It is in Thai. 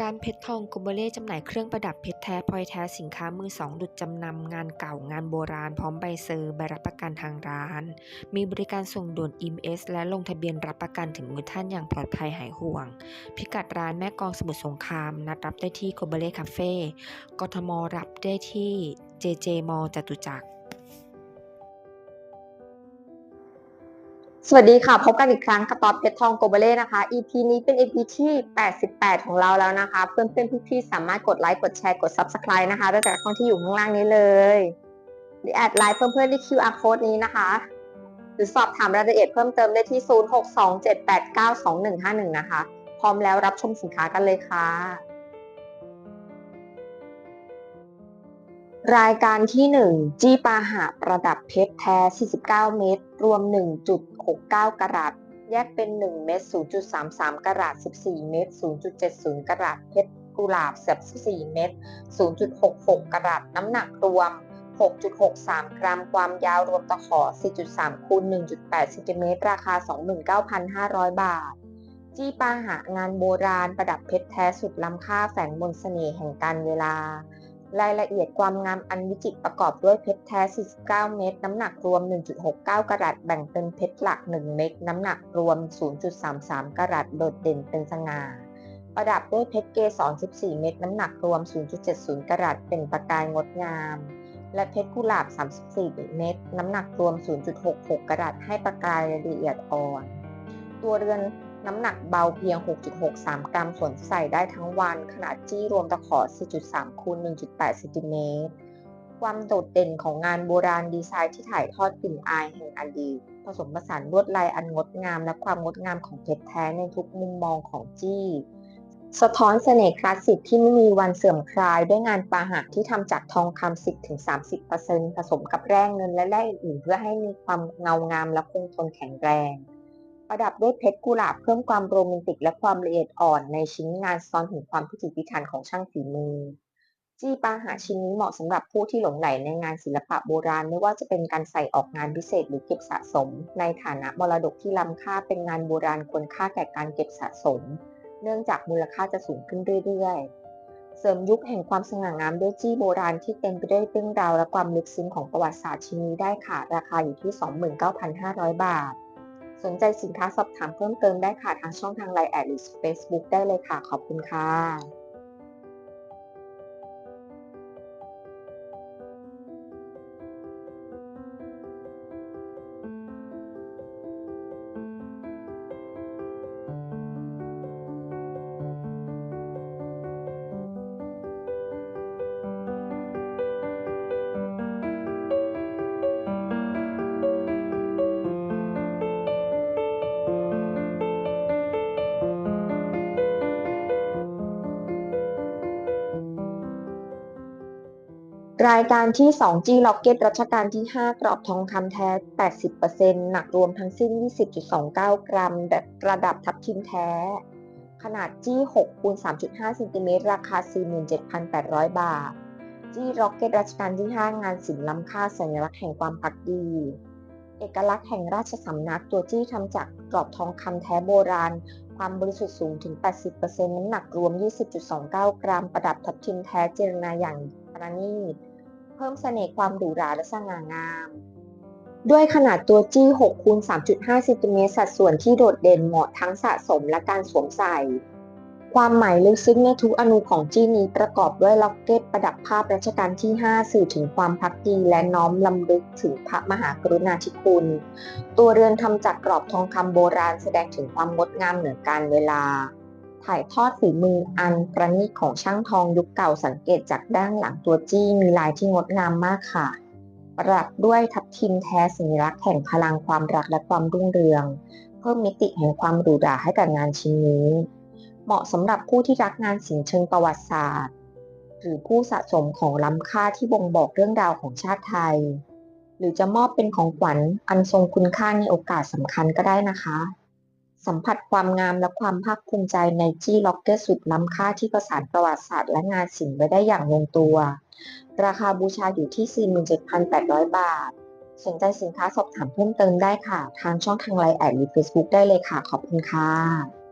ร้านเพชรทองกโบเล่จำหน่ายเครื่องประดับเพชรแท้พลอยแท้สินค้ามือสองดุจจำนำงานเก่างานโบราณพร้อมใบเซอร์ใบรับประกันทางร้าน มีบริการส่งด่วน EMS และลงทะเบียนรับประกันถึงมือท่านอย่างปลอดภัยหายห่วง พิกัดร้านแม่กองสมุทรสงคราม นัดรับได้ที่กโบเล่คาเฟ่กทมรับได้ที่ JJ มอจตุจักร สวัสดีค่ะ พบกันอีกครั้งกับต๊อบเพชรทองโกเบเล่นะคะ EP นี้เป็น EP ที่ 88 ของเราแล้วนะคะ เพื่อนเพื่อนๆพี่ๆสามารถกดไลค์กดแชร์กด Subscribe นะคะได้จากช่องที่อยู่ข้างล่างนี้เลยหรือแอดไลน์เพื่อนๆที่ QR code นี้นะคะ หรือสอบถามรายละเอียดเพิ่มเติมได้ที่ 0627892151 นะคะ พร้อมแล้วรับชมสินค้ากันเลยค่ะ รายการที่ 1 จี้ปาหะประดับเพชรแท้ 49 เม็ด รวม 1.69กะรัตแยกเป็น 1 เม็ด 0.33กะรัต14 เม็ด 0.70กะรัตเพชรกุหลาบ14 เม็ด 0.66กะรัตน้ำหนักรวม 6.63 กรัม ความยาวรวมตะขอ 4.3 คูณ 1.8เซนติเมตร ราคา 29,500 บาท จี้ปาหะงานโบราณประดับเพชรแท้สุดล้ำค่าแฝงมนต์เสน่ห์แห่งการเวลา รายละเอียดความงามอันวิจิตรประกอบด้วยเพชรแท้ 49 เม็ด น้ำหนักรวม 1.69 กรัตแบ่งเป็นเพชรหลัก 1 เม็ด น้ำหนักรวม 0.33 กรัตโดดเด่นเป็นสง่า ประดับด้วยเพชรเกสร 14 เม็ด น้ำหนักรวม 0.70 กรัตเป็นประกายงดงาม และเพชรกุหลาบ 34 เม็ด น้ำหนักรวม 0.66 กรัตให้ประกายละเอียดอ่อน ตัวเรือน น้ำหนักเบาเพียง 6.63 กรัมสวมใส่ได้ทั้งวันขนาดจี้รวมตะขอ 4.3 คูณ 1.8เซนติเมตร ความโดดเด่นของงานโบราณดีไซน์ที่ถ่ายทอดกลิ่นอายแห่งอดีตผสมผสานลวดลายอันงดงามและความงดงามของเพชรแท้ในทุกมุมมองของจี้สะท้อนเสน่ห์คลาสสิกที่ไม่มีวันเสื่อมคลายด้วยงานปาหะที่ทำจากทองคำ10-30%ผสมกับแร่เงินและแร่อื่นๆเพื่อให้มีความเงางามและคงทนแข็งแรง ประดับด้วยเพชรกุหลาบเพิ่มความโรแมนติกและความละเอียดอ่อนในชิ้นงานซ้อนถึงความพิถีพิถันของช่างฝีมือ จี้ปาหาชิ้นนี้เหมาะสำหรับผู้ที่หลงใหลในงานศิลปะโบราณไม่ว่าจะเป็นการใส่ออกงานพิเศษหรือเก็บสะสม ในฐานะมรดกที่ล้ำค่าเป็นงานโบราณควรค่าแก่การเก็บสะสม เนื่องจากมูลค่าจะสูงขึ้นเรื่อยๆเสริมยุคแห่งความสง่างามด้วยจี้โบราณที่เต็มไปด้วยเรื่องราวและความลึกซึ้งของประวัติศาสตร์ชิ้นนี้ได้ค่ะ ราคาอยู่ที่ 29,500 บาท สนใจสินค้าสอบถามเพิ่มเติมได้ค่ะ ทางช่องทางไลน์แอดหรือ Facebook ได้เลยค่ะ ขอบคุณค่ะ รายการที่ 2G Rocket รัชกาลที่ 5 กรอบทองคำแท้ 80%หนักรวมทั้งสิ้น 20.29 กรัม แบบระดับทับทิมแท้ ขนาดจี้6คูณ3.5เซนติเมตรราคา 47,800 บาท จี้ Rocket รัชกาลที่ 5 งานศิลป์ล้ำค่าสัญลักษณ์แห่งความพักดี เอกลักษณ์แห่งราชสำนักตัวจี้ทำจากกรอบทองคำแท้โบราณ ความบริสุทธิ์สูงถึง 80%น้ำหนักรวม 20.29 กรัม ประดับทับทิมแท้เจรนาอย่าง ประณีต เพิ่มเสน่ห์ความหรูหราและสง่างาม ด้วยขนาดตัวจี้6คูณ3.5เซนติเมตรสัดส่วนที่โดดเด่นเหมาะทั้งสะสมและการสวมใส่ ความหมายลึกซึ้งในทุกอนูของจี้นี้ประกอบด้วยล็อกเก็ตประดับภาพรัชกาลที่ 5 สื่อถึงความพักดีและน้อมลำลึกถึงพระมหากรุณาธิคุณ ตัวเรือนทำจากกรอบทองคำโบราณแสดงถึงความงดงามเหนือการเวลา ถ่ายทอดฝีมืออันประณีตของช่างทองยุคเก่าสังเกตจากด้านหลังตัวจี้มีลายที่งดงามมากค่ะ ประดับด้วยทับทิมแท้สัญลักษณ์แห่งพลังความรักและความรุ่งเรือง เพิ่มมิติแห่งความหรูหราให้กับงานชิ้นนี้ เหมาะสำหรับผู้ที่รักงานศิลป์เชิงประวัติศาสตร์ หรือผู้สะสมของล้ำค่าที่บ่งบอกเรื่องราวของชาติไทย หรือจะมอบเป็นของขวัญอันทรงคุณค่าในโอกาสสำคัญก็ได้นะคะ สัมผัสความงามและความภาคภูมิใจในจี้ล็อกเก็ตสุดล้ำค่าที่ประสานประวัติศาสตร์และงานศิลป์ไว้ได้อย่างลงตัว ราคาบูชาอยู่ที่ 47,800 บาท สนใจสินค้าสอบถามเพิ่มเติมได้ค่ะ ทางช่องทางไลน์แอดหรือเฟซบุ๊กได้เลยค่ะ ขอบคุณค่ะ